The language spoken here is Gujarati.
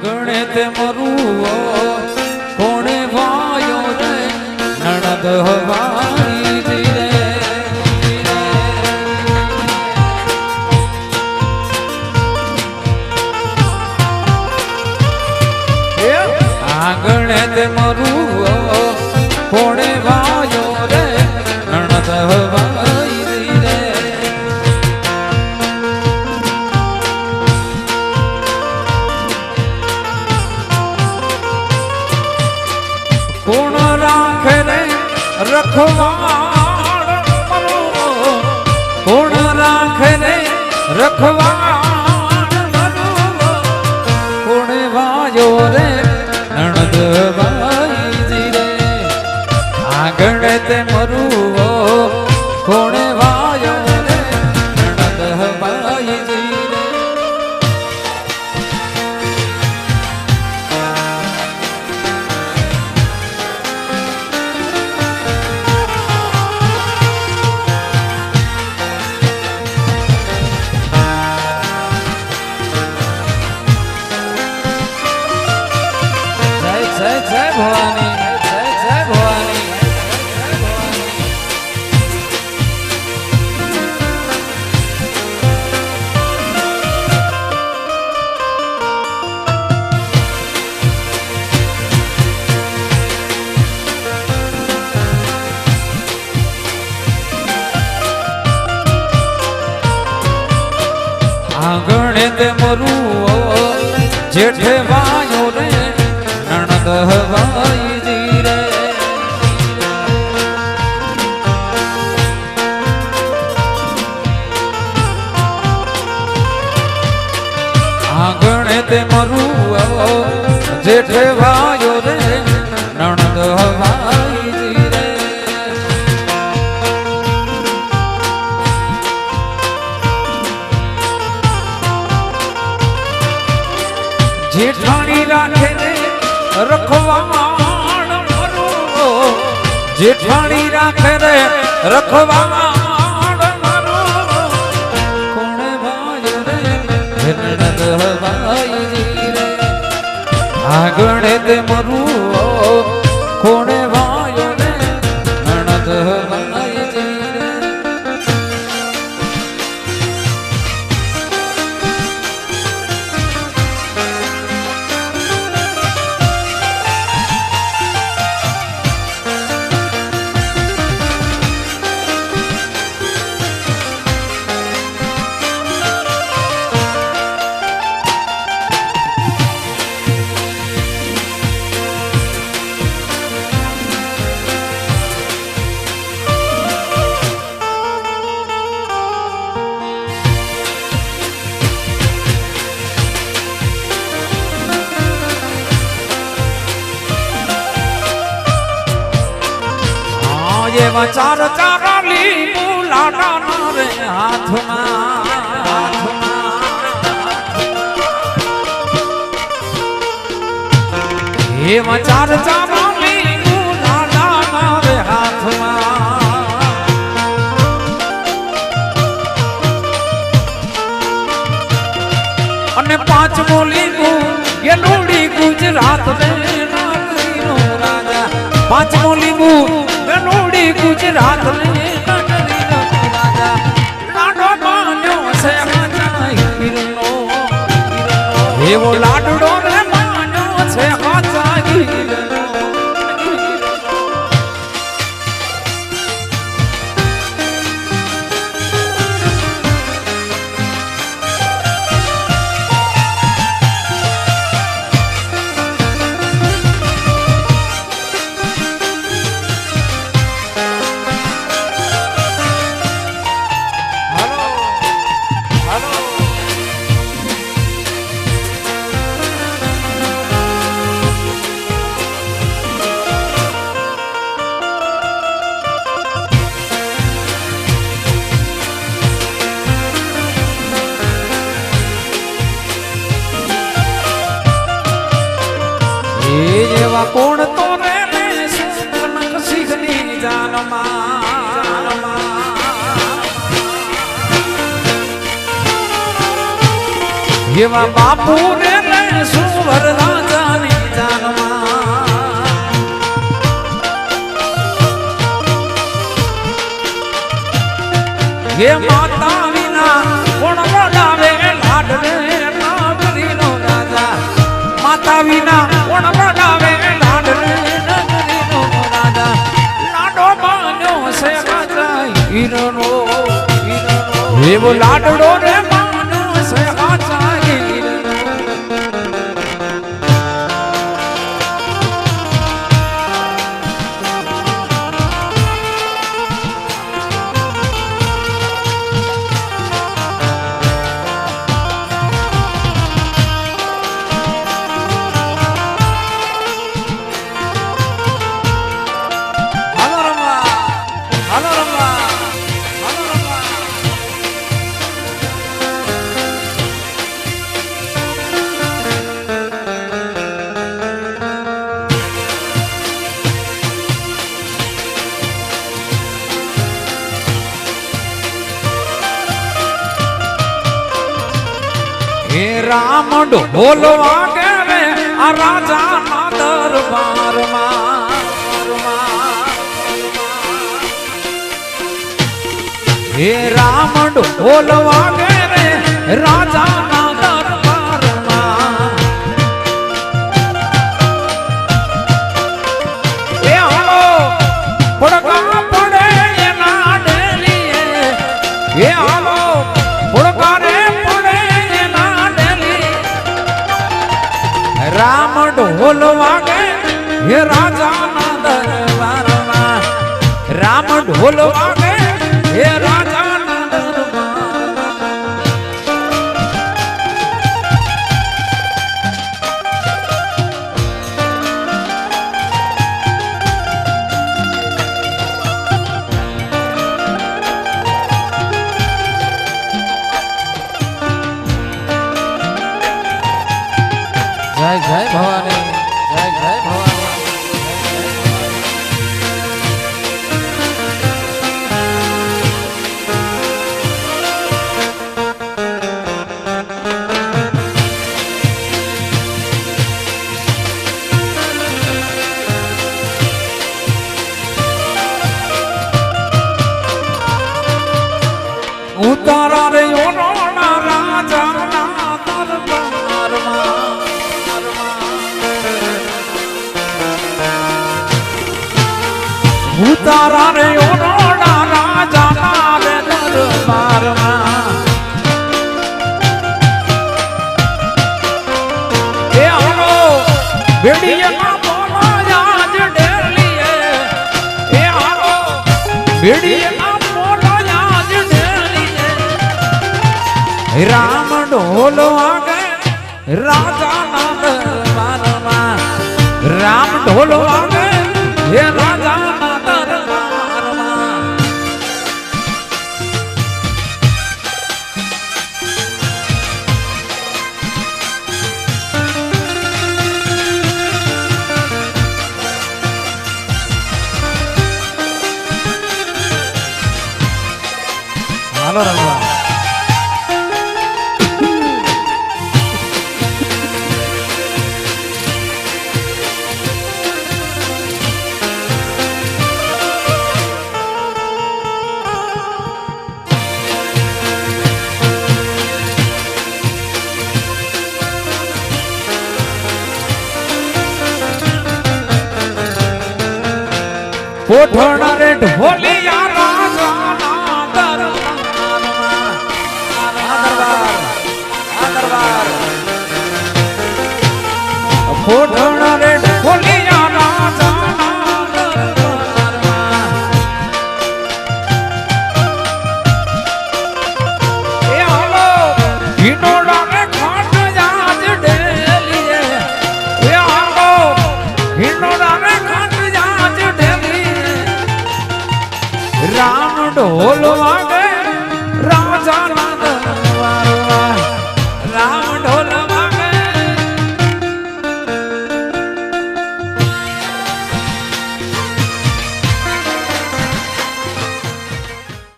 આંગણે તે મરું કોણે વાયો રે નણદ હવાની રે આંગણે તે મરું કોણે વાયો રે નણદ હવાઈ રખવાળ ભવાની જય જય ભવાની. આંગણે મરું જેઠે વાયો રે નણદ હવાઈ રે. આંગણે તે મરું જેઠે વાયો રે, નણદ હવાઈ રે. જેઠાણી રાખે રખવાણ મરો. જેઠાણી રાખે રે રખવાણ મરો. કોણે ભાઈ રે? આગળ તે મરું એવા ચાર ચાર લીંબુ લાડાના રે હાથમાં. એમાં ચાર ચાર લીંબુ લાડાના રે હાથમાં. અને પાંચમો લીંબુ લોડી ગુજરાત રે પાંચમો લીંબુ ગેલુડી ગુજરાત હીરનો એવો લાડડો એવા કોણ તો સિંહની જાનમાં. એવા બાપુ ને સુવર રાજાની જાનમાં. હે માતા વિના કોણ વડાવે? લાડને નાગરીનો રાજા. માતા વિના કોણ વડાવે? એવો લાડડો રે હે રામ ઢોલ વાગે રે આ રાજા ના દરબારમાં. હે રામ ઢોલ વાગે રાજા હે રાજા ના દરબારમાં રામ ઢોલ વાગે હે રાજાના જય જય ભવાની ઉતારા રે ઓનોના રાજાના રે દરબારમાં એ આવો બેડીયા બોલાયા જ ડેલીએ. એ આવો બેડીયા બોલાયા જ ડેલીએ. રામ ઢોલ વાગે રાજા ના દરબારમાં. રામ ઢોલ વાગે પોઠોણા રે ઢોલિયા રામ ઢોલ વાગે રાજાના